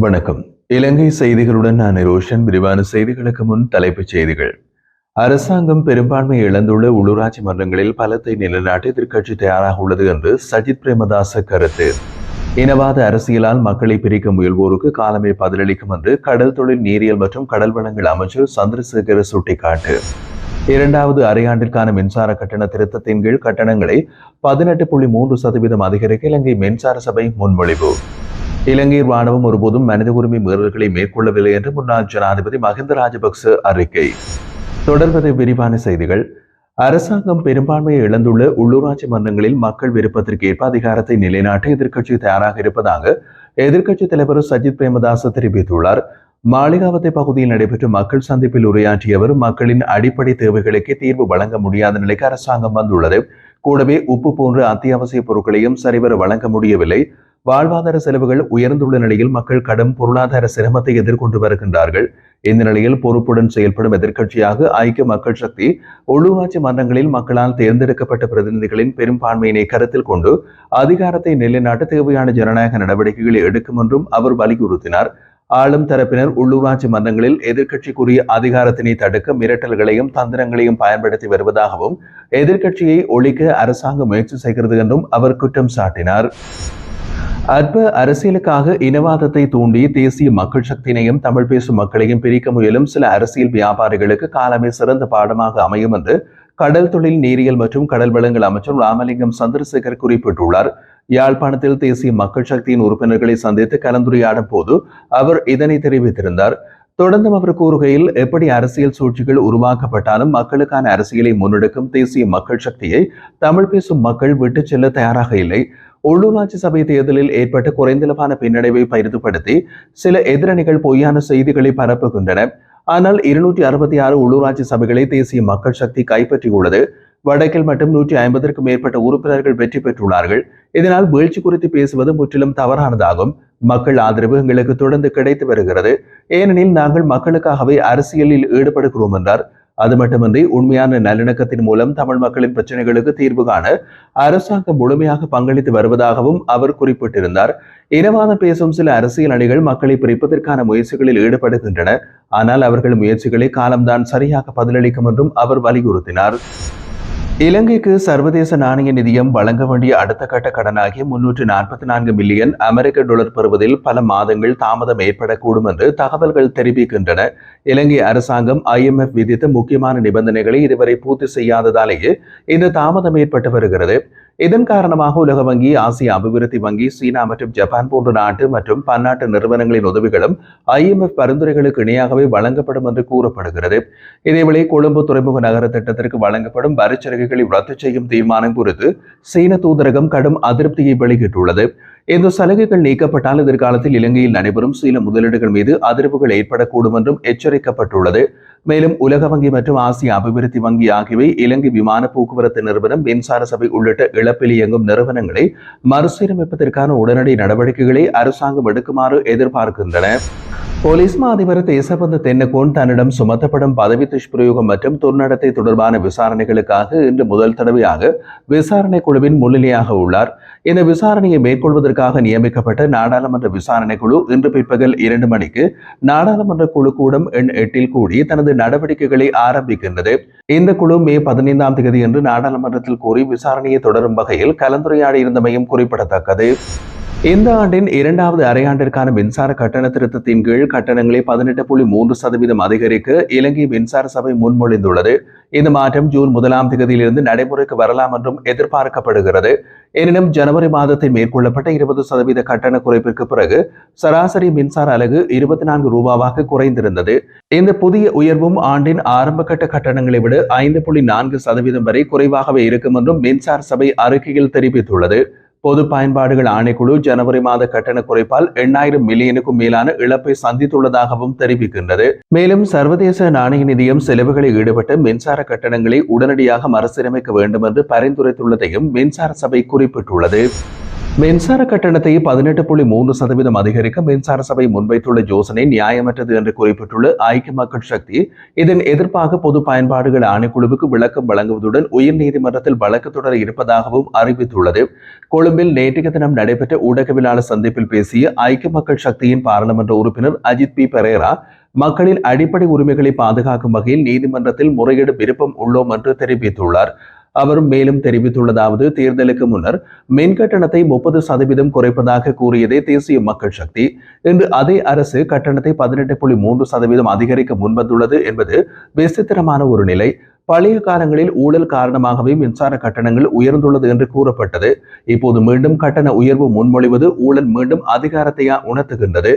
வணக்கம். இலங்கை செய்திகளுடன் நான் ரோஷன். விரிவான செய்திகளுக்கு முன் தலைப்புச் செய்திகள். அரசாங்கம் பெரும்பான்மை இழந்துள்ள உள்ளூராட்சி மன்றங்களில் பலத்தை நிலைநாட்ட திருக்கட்சி தயாராக உள்ளது என்று சஜித் பிரேமதாச கருத்து. இனவாத அரசியலால் மக்களை பிரிக்க முயல்வோருக்கு காலமே பதிலளிக்கும் என்று கடல் தொழில் நீரியல் மற்றும் கடல் வளங்கள் அமைச்சர் சந்திரசேகர சுட்டிக்காட்டு. இரண்டாவது அரையாண்டிற்கான மின்சார கட்டண திருத்தத்தின் கீழ் கட்டணங்களை பதினெட்டு புள்ளி மூன்று சதவீதம் அதிகரிக்க இலங்கை மின்சார சபை முன்மொழிவு. இலங்கை ராணுவம் ஒருபோதும் மனித உரிமை மீறல்களை மேற்கொள்ளவில்லை என்று முன்னாள் ஜனாதிபதி மஹிந்த ராஜபக்ச அறிக்கை. தொடர்வது விரிவான செய்திகள். அரசாங்கம் பெரும்பான்மையை இழந்துள்ள உள்ளூராட்சி மன்றங்களில் மக்கள் விருப்பத்திற்கு ஏற்ப அதிகாரத்தை நிலைநாட்ட எதிர்க்கட்சி தயாராக இருப்பதாக எதிர்க்கட்சி தலைவர் சஜித் பிரேமதாஸ் தெரிவித்துள்ளார். மாளிகாவத்தை பகுதியில் நடைபெற்ற மக்கள் சந்திப்பில் உரையாற்றியவர் மக்களின் அடிப்படை தேவைகளுக்கு தீர்வு வழங்க முடியாத நிலைக்கு அரசாங்கம் வந்துள்ளது. கூடவே உப்பு போன்ற அத்தியாவசிய பொருட்களையும் சரிவர வழங்க முடியவில்லை. வாழ்வாதார செலவுகள் உயர்ந்துள்ள நிலையில் மக்கள் கடும் பொருளாதார சிரமத்தை எதிர்கொண்டு வருகின்றார்கள். இந்த நிலையில் பொறுப்புடன் செயல்படும் எதிர்க்கட்சியாக ஐக்கிய மக்கள் சக்தி உள்ளூராட்சி மன்றங்களில் மக்களால் தேர்ந்தெடுக்கப்பட்ட பிரதிநிதிகளின் பெரும்பான்மையினை கருத்தில் கொண்டு அதிகாரத்தை நிலைநாட்ட தேவையான ஜனநாயக நடவடிக்கைகளை எடுக்கும் என்றும் அவர் வலியுறுத்தினார். ஆளும் தரப்பினர் உள்ளூராட்சி மன்றங்களில் எதிர்க்கட்சிக்குரிய அதிகாரத்தினை தடுக்க மிரட்டல்களையும் தந்திரங்களையும் பயன்படுத்தி வருவதாகவும் எதிர்க்கட்சியை ஒழிக்க அரசாங்கம் முயற்சி செய்கிறது என்றும் அவர் குற்றம் சாட்டினார். அற்ப அரசியலுக்காக இனவாதத்தை தூண்டி தேசிய மக்கள் சக்தியினையும் தமிழ் பேசும் மக்களையும் பிரிக்க முயலும் சில அரசியல் வியாபாரிகளுக்கு காலமே சிறந்த பாடமாக அமையும் என்று கடல் தொழில் நீரியல் மற்றும் கடல் வளங்கள் அமைச்சர் ராமலிங்கம் சந்திரசேகர் குறிப்பிட்டுள்ளார். யாழ்ப்பாணத்தில் தேசிய மக்கள் சக்தியின் உறுப்பினர்களை சந்தித்து கலந்துரையாடும் போது அவர் இதனை தெரிவித்திருந்தார். தொடர்ந்தும் அவர் கூறுகையில் எப்படி அரசியல் சூழ்ச்சிகள் உருவாக்கப்பட்டாலும் மக்களுக்கான அரசியலை முன்னெடுக்கும் தேசிய மக்கள் சக்தியை தமிழ் பேசும் மக்கள் விட்டுச் செல்ல தயாராக இல்லை. உள்ளூராட்சி சபை தேர்தலில் ஏற்பட்ட குறைந்தளவான பின்னடைவை பயிர்ந்துபடுத்தி சில எதிரணிகள் பொய்யான செய்திகளை பரப்புகின்றன. ஆனால் இருநூற்றி அறுபத்தி ஆறு உள்ளூராட்சி சபைகளை தேசிய மக்கள் சக்தி கைப்பற்றியுள்ளது. வடக்கில் மட்டும் நூற்றி ஐம்பதற்கும் மேற்பட்ட உறுப்பினர்கள் வெற்றி பெற்றுள்ளார்கள். இதனால் வீழ்ச்சி குறித்து பேசுவது முற்றிலும் தவறானதாகும். மக்கள் ஆதரவு எங்களுக்கு தொடர்ந்து கிடைத்து வருகிறது. ஏனெனில் நாங்கள் மக்களுக்காகவே அரசியலில் ஈடுபடுகிறோம் என்றார் அது மட்டுமின்றி உண்மையான நல்லிணக்கத்தின் மூலம் தமிழ் மக்களின் பிரச்சனைகளுக்கு தீர்வு காண அரசாங்கம் முழுமையாக பங்களித்து வருவதாகவும் அவர் குறிப்பிட்டிருந்தார். இனவாதம் பேசும் சில அரசியல் அணிகள் மக்களை பிரிப்பதற்கான முயற்சிகளில் ஈடுபடுகின்றன. ஆனால் அவர்கள் முயற்சிகளை காலம்தான் சரியாக பதிலளிக்கும் என்றும் அவர் வலியுறுத்தினார். இலங்கைக்கு சர்வதேச நாணய நிதியம் வழங்க வேண்டிய அடுத்த கட்ட கடனாகிய முன்னூற்று நாற்பத்தி நான்கு மில்லியன் அமெரிக்க டாலர் பெறுவதில் பல மாதங்கள் தாமதம் ஏற்படக்கூடும் என்று தகவல்கள் தெரிவிக்கின்றன. இலங்கை அரசாங்கம் ஐஎம்எஃப் விதித்த முக்கியமான நிபந்தனைகளை இதுவரை பூர்த்தி செய்யாததாலேயே இந்த தாமதம் ஏற்பட்டு வருகிறது. இதன் காரணமாக உலக வங்கி ஆசிய அபிவிருத்தி வங்கி சீனா மற்றும் ஜப்பான் போன்ற நாட்டு மற்றும் பன்னாட்டு நிறுவனங்களின் உதவிகளும் ஐஎம்எஃப் பரிந்துரைகளுக்கு இணையாகவே வழங்கப்படும் என்று கூறப்படுகிறது. இதேவேளை கொழும்பு துறைமுக நகர திட்டத்திற்கு வழங்கப்படும் வரிச்சலுகைகளை ரத்து செய்யும் தீர்மானம் குறித்து சீன தூதரகம் கடும் அதிருப்தியை வெளியிட்டுள்ளது. இந்த சலுகைகள் நீக்கப்பட்டால் எதிர்காலத்தில் இலங்கையில் நடைபெறும் சில முதலீடுகள் மீது அதிர்வுகள் ஏற்படக்கூடும் என்றும் எச்சரிக்கப்பட்டுள்ளது. மேலும் உலக வங்கி மற்றும் ஆசிய அபிவிருத்தி வங்கி ஆகியவை இலங்கை விமான போக்குவரத்து நிறுவனம் மின்சார சபை உள்ளிட்ட இழப்பில் இயங்கும் நிறுவனங்களை மறுசீரமைப்பதற்கான உடனடி நடவடிக்கைகளை அரசாங்கம் எடுக்குமாறு எதிர்பார்க்கின்றன. போலீஸ் மா அதிபர் தேசபந்து தென்னகோன் தன்னிடம் சுமத்தப்படும் பதவி துஷ்பிரயோகம் மற்றும் துர்நடத்தை தொடர்பான விசாரணைகளுக்காக இன்று முதல் தடவையாக விசாரணை குழுவின் முன்னிலையாக உள்ளார். இந்த விசாரணையை மேற்கொள்வதற்காக நியமிக்கப்பட்ட நாடாளுமன்ற விசாரணை குழு இன்று பிற்பகல் இரண்டு மணிக்கு நாடாளுமன்ற குழு கூடம் எண் எட்டில் கூடி தனது நடவடிக்கைகளை ஆரம்பிக்கின்றது. இந்த குழு மே பதினைந்தாம் தேதி என்று நாடாளுமன்றத்தில் கூறி விசாரணையை தொடரும் வகையில் கலந்துரையாடி இருந்தமையும் குறிப்பிடத்தக்கது. இந்த ஆண்டின் இரண்டாவது அரையாண்டிற்கான மின்சார கட்டண திருத்தத்தின் கீழ் கட்டணங்களை பதினெட்டு புள்ளி மூன்று சதவீதம் அதிகரிக்க இலங்கை மின்சார சபை முன்மொழிந்துள்ளது. இந்த மாற்றம் ஜூன் முதலாம் தேதியிலிருந்து நடைமுறைக்கு வரலாம் என்றும் எதிர்பார்க்கப்படுகிறது. எனினும் ஜனவரி மாதத்தில் மேற்கொள்ளப்பட்ட இருபது சதவீத கட்டண குறைப்பிற்கு பிறகு சராசரி மின்சார அலகு இருபத்தி நான்கு ரூபாவாக குறைந்திருந்தது. இந்த புதிய உயர்வும் ஆண்டின் ஆரம்ப கட்ட கட்டணங்களை விட ஐந்து புள்ளி நான்கு சதவீதம் வரை குறைவாகவே இருக்கும் என்றும் மின்சார சபை அறிக்கையில் தெரிவித்துள்ளது. பொது பயன்பாடுகள் ஆணைக்குழு ஜனவரி மாத கட்டண குறைப்பால் எண்ணாயிரம் மில்லியனுக்கும் மேலான இழப்பை சந்தித்துள்ளதாகவும் தெரிவிக்கின்றது. மேலும் சர்வதேச நாணய நிதியம் செலவுகளில் ஈடுபட்டு மின்சார கட்டணங்களை உடனடியாக மறுசீரமைக்க வேண்டும் என்று பரிந்துரைத்துள்ளதையும் மின்சார சபை குறிப்பிட்டுள்ளது. மின்சார கட்டணத்தை பதினெட்டு புள்ளி மூன்று சதவீதம் அதிகரிக்க மின்சார சபை முன்வைத்துள்ள யோசனை நியாயமற்றது என்று குறிப்பிட்டுள்ள ஐக்கிய மக்கள் சக்தி இதன் எதிர்ப்பாக பொது பயன்பாடுகள் ஆணைக்குழுவுக்கு விளக்கம் வழங்குவதுடன் உயர்நீதிமன்றத்தில் வழக்கு தொடர இருப்பதாகவும் அறிவித்துள்ளது. கொழும்பில் நேற்றைய தினம் நடைபெற்ற ஊடகவியலாளர் சந்திப்பில் பேசிய ஐக்கிய மக்கள் சக்தியின் பாராளுமன்ற உறுப்பினர் அஜித் பி. பெரேரா மக்களின் அடிப்படை உரிமைகளை பாதுகாக்கும் வகையில் நீதிமன்றத்தில் முறையீடு விருப்பம் உள்ளோம் என்று தெரிவித்துள்ளார். அவர் மேலும் தெரிவித்துள்ளதாவது தேர்தலுக்கு முன்னர் மின் கட்டணத்தை முப்பது சதவீதம் குறைப்பதாக கூறியதே தேசிய மக்கள் சக்தி. இன்று அதே அரசு கட்டணத்தை பதினெட்டு புள்ளி மூன்று சதவீதம் அதிகரிக்க முன்வந்துள்ளது என்பது விசித்திரமான ஒரு நிலை. பழைய காலங்களில் ஊழல் காரணமாகவே மின்சார கட்டணங்கள் உயர்ந்துள்ளது என்று கூறப்பட்டது. இப்போது மீண்டும் கட்டண உயர்வு முன்மொழிவது ஊழல் மீண்டும் அதிகாரத்தையா உணர்த்துகின்றது.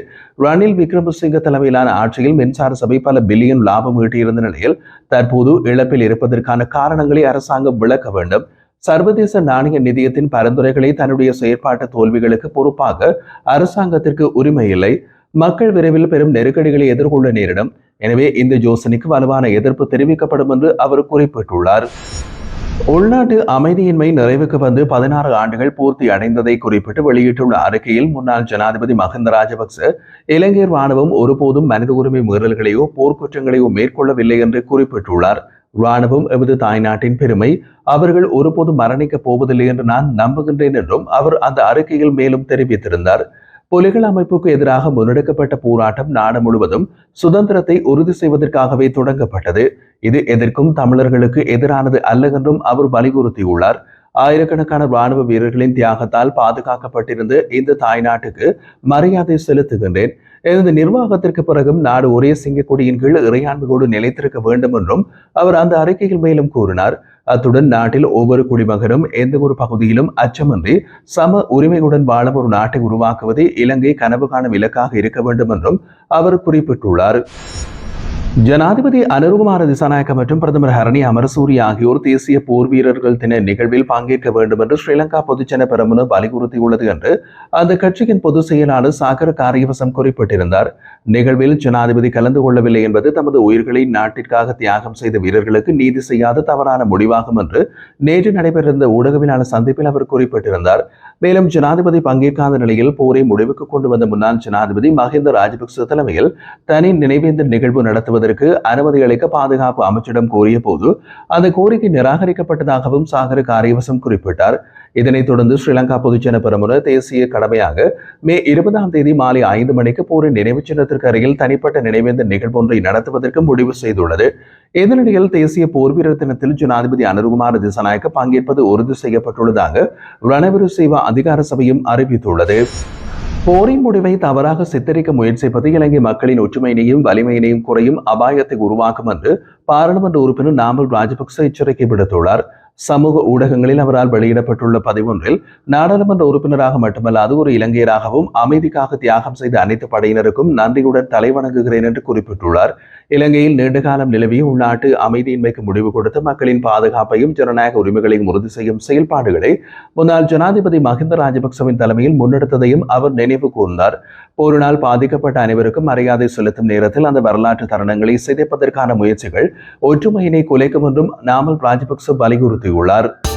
ரணில் விக்ரமசிங்க தலைமையிலான ஆட்சியில் மின்சார சபை பல பில்லியன் லாபம் ஈட்டியிருந்த நிலையில் தற்போது இழப்பில் இருப்பதற்கான காரணங்களை அரசாங்கம் விளக்க வேண்டும். சர்வதேச நாணய நிதியத்தின் பரிந்துரைகளை தன்னுடைய செயற்பாட்டு தோல்விகளுக்கு பொறுப்பாக அரசாங்கத்திற்கு உரிமை இல்லை. மக்கள் விரைவில் பெரும் நெருக்கடிகளை எதிர்கொள்ள நேரிடும். எனவே இந்த யோசனைக்கு வலுவான எதிர்ப்பு தெரிவிக்கப்படும் என்று அவர் குறிப்பிட்டுள்ளார். உள்நாட்டு அமைதியின்மை நிறைவுக்கு வந்து பதினாறு ஆண்டுகள் பூர்த்தி அடைந்ததை குறிப்பிட்டு வெளியிட்டுள்ள அறிக்கையில் முன்னாள் ஜனாதிபதி மஹிந்த ராஜபக்ச இலங்கை ராணுவம் ஒருபோதும் மனித உரிமை மீறல்களையோ போர்க்குற்றங்களையோ மேற்கொள்ளவில்லை என்று குறிப்பிட்டுள்ளார். ராணுவம் எமது தாய்நாட்டின் பெருமை. அவர்கள் ஒருபோதும் மரணிக்கப் போவதில்லை என்று நான் நம்புகின்றேன் என்றும் அவர் அந்த அறிக்கையில் மேலும் தெரிவித்திருந்தார். புலிகள் அமைப்புக்கு எதிராக முன்னெடுக்கப்பட்ட போராட்டம் நாடு முழுவதும் சுதந்திரத்தை உறுதி செய்வதற்காகவே தொடங்கப்பட்டது. இது எதிர்க்கும் தமிழர்களுக்கு எதிரானது அல்ல என்றும் அவர் வலியுறுத்தியுள்ளார். ஆயிரக்கணக்கான ராணுவ வீரர்களின் தியாகத்தால் பாதுகாக்கப்பட்டிருந்த இந்த தாய்நாட்டுக்கு மரியாதை செலுத்துகின்றேன். எனது நிர்வாகத்திற்கு பிறகும் நாடு ஒரே சிங்கக்கொடியின் கீழ் இறையாண்மையோடு நிலைத்திருக்க வேண்டும் என்றும் அவர் அந்த அறிக்கையில் மேலும் கூறினார். அத்துடன் நாட்டில் ஒவ்வொரு குடிமகனும் எந்த ஒரு பகுதியிலும் அச்சமின்றி சம உரிமையுடன் வாழும் ஒரு நாட்டை உருவாக்குவதே இலங்கை கனவு காணும் இலக்காக இருக்க வேண்டும் என்றும் அவர் குறிப்பிட்டுள்ளார். ஜனாதிபதி அனுருகுமார திசாநாயக்க மற்றும் பிரதமர் ஹரணி அமரசூரி ஆகியோர் தேசிய போர் வீரர்கள் தின நிகழ்வில் பங்கேற்க வேண்டும் என்று ஸ்ரீலங்கா பொதுச்சன பெரமுன வலியுறுத்தியுள்ளது என்று அந்த கட்சியின் பொதுச் செயலாளர் சாகர காரியவசம் குறிப்பிட்டிருந்தார். நிகழ்வில் ஜனாதிபதி கலந்து கொள்ளவில்லை என்பது தமது உயிர்களை நாட்டிற்காக தியாகம் செய்த வீரர்களுக்கு நீதி செய்யாத தவறான முடிவாகும் என்று நேற்று நடைபெற்றிருந்த ஊடகவியலாளர் சந்திப்பில் அவர் குறிப்பிட்டிருந்தார். மேலும் ஜனாதிபதி பங்கேற்காத நிலையில் போரை முடிவுக்கு கொண்டு வந்த முன்னாள் ஜனாதிபதி மஹிந்த ராஜபக்ச தலைமையில் தனி நினைவேந்தல் நிகழ்வு நடத்துவது நடத்துவதற்கு அனுமதி அளிக்க பாதுகாப்பு அமைச்சிடம் கோரிய போது அந்த கோரிக்கை நிராகரிக்கப்பட்டதாகவும் சாகர காரியவசம் குறிப்பிட்டார். இதனைத் தொடர்ந்து ஸ்ரீலங்கா பொதுஜன பெரமுன தேசிய கடமையாக மே இருபதாம் தேதி மாலை ஐந்து மணிக்கு போரின் நினைவு சின்னத்திற்கு அருகில் தனிப்பட்ட நினைவேந்த நிகழ்வு ஒன்றை நடத்துவதற்கு முடிவு செய்துள்ளது. இதனிடையில் தேசிய போர் வீரர் தினத்தில் ஜனாதிபதி அனுகுமார் திசநாயக்க பங்கேற்பது உறுதி செய்யப்பட்டுள்ளதாக ரணவிரு சேவா அதிகார சபையும் அறிவித்துள்ளது. போரின் முடிவை தவறாக சித்தரிக்க முயற்சிப்பது இலங்கை மக்களின் ஒற்றுமையினையும் வலிமையினையும் குறையும் அபாயத்தை உருவாக்கும் என்று பாராளுமன்ற உறுப்பினர் நாமல் ராஜபக்ச எச்சரிக்கை விடுத்துள்ளார். சமூக ஊடகங்களில் அவரால் வெளியிடப்பட்டுள்ள பதிவொன்றில் நாடாளுமன்ற உறுப்பினராக மட்டுமல்லாது ஒரு இலங்கையராகவும் அமைதிக்காக தியாகம் செய்த அனைத்து படையினருக்கும் நன்றியுடன் தலைவணங்குகிறேன் என்று குறிப்பிட்டுள்ளார். இலங்கையில் நீண்டகாலம் நிலவிய உள்நாட்டு அமைதியின்மைக்கு முடிவு கொடுத்து மக்களின் பாதுகாப்பையும் ஜனநாயக உரிமைகளையும் உறுதி செய்யும் செயல்பாடுகளை முன்னாள் ஜனாதிபதி மஹிந்த ராஜபக்சவின் தலைமையில் முன்னெடுத்ததையும் அவர் நினைவு கூர்ந்தார். போரினால் பாதிக்கப்பட்ட அனைவருக்கும் மரியாதை செலுத்தும் நேரத்தில் அந்த வரலாற்று தருணங்களை சிதைப்பதற்கான முயற்சிகள் ஒற்றுமையினை குலைக்கும் என்றும் நாமல் ராஜபக்ச வலியுறுத்தி வலியுறுத்தியுள்ளார்